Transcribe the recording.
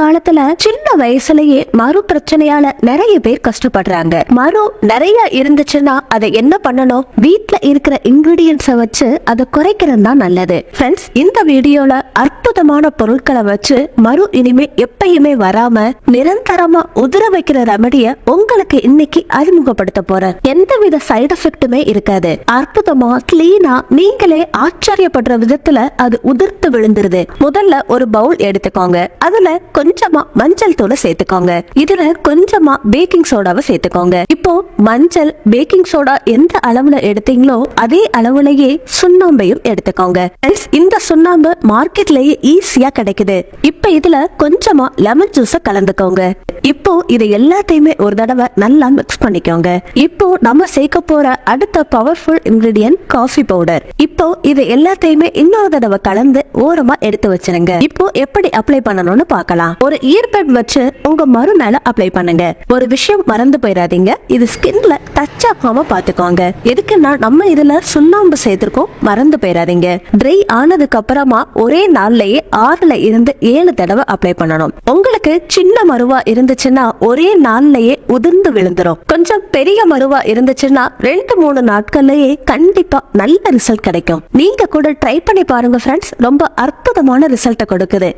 காலத்துல சின்ன வயசுலயே மறு பிரச்சனையால நிறைய பேர் கஷ்டப்படுறாங்க. மறு நிறைய இருந்துச்சுன்னா அதை என்ன பண்ணணும்? வீட்ல இருக்கிற இன்கிரீடியன்ஸ வச்சு அதை குறைக்கிறது தான் நல்லது. ஃப்ரெண்ட்ஸ் இந்த வீடியோல அற்புதமான பொருட்களை வச்சு மறு இனிமே எப்பயுமே வராம நிரந்தரமா உதிர வைக்கிற ரெமடிய உங்களுக்கு இன்னைக்கு அறிமுகப்படுத்த போறேன். எந்தவித சைடு எஃபெக்ட்டுமே இருக்காது. அற்புதமா கிளீனா நீங்களே ஆச்சரியப்படுற விதத்துல அது உதிர்த்து விழுந்துருது. முதல்ல ஒரு பவுல் எடுத்துக்கோங்க. அதுல கொஞ்சம் கொஞ்சமா மஞ்சள் தூளை சேர்த்துக்கோங்க. இதுல கொஞ்சமா பேக்கிங் சோடாவை சேர்த்துக்கோங்க. இப்போ மஞ்சள் பேக்கிங் சோடா எந்த அளவுல எடுத்தீங்களோ அதே அளவுலயே சுண்ணாம்பையும் எடுத்துக்கோங்க. இந்த சுண்ணாம்பு மார்க்கெட்லயே ஈஸியா கிடைக்குது. இப்ப இதுல கொஞ்சமா லெமன் ஜூஸ கலந்துக்கோங்க. இப்போ இது எல்லாத்தையுமே ஒரு தடவை நல்லா மிக்ஸ் பண்ணிக்கோங்க. இப்போ நம்ம சேர்க்க போற அடுத்த பவர்ஃபுல் இன்கிரிடியன்ட் காஃபி பவுடர் இப்போ இது எல்லாத்தையுமே இன்னொரு தடவை கலந்து ஓரமா எடுத்து வச்சிருங்க. இப்போ எப்படி அப்ளை பண்ணணும்னு பார்க்கலாம். ஒரு இயர்பட் வச்சு உங்க மறு மேல அப்ளை பண்ணுங்க. ஒரு விஷயம் மறந்து போயிடாதீங்க இது ஸ்கின்ல டச் ஆகாம பாத்துக்கோங்க. எதுக்குன்னா நம்ம இதுல சுண்ணாம்பு சேர்த்திருக்கோம் மறந்து போயிடாதீங்க ட்ரை ஆனதுக்கு அப்புறமா ஒரே நாள்லயே ஆறுல இருந்து ஏழு தடவை அப்ளை பண்ணணும். உங்களுக்கு சின்ன மருவா இருந்துச்சுன்னா ஒரே நாள்லயே உதிர்ந்து விழுந்துரும். கொஞ்சம் பெரிய மருவா இருந்துச்சுன்னா ரெண்டு மூணு நாட்கள்லயே கண்டிப்பா நல்ல ரிசல்ட் கிடைக்கும். நீங்க கூட ட்ரை பண்ணி பாருங்க ஃப்ரெண்ட்ஸ் ரொம்ப அற்புதமான ரிசல்ட்டை கொடுக்குது.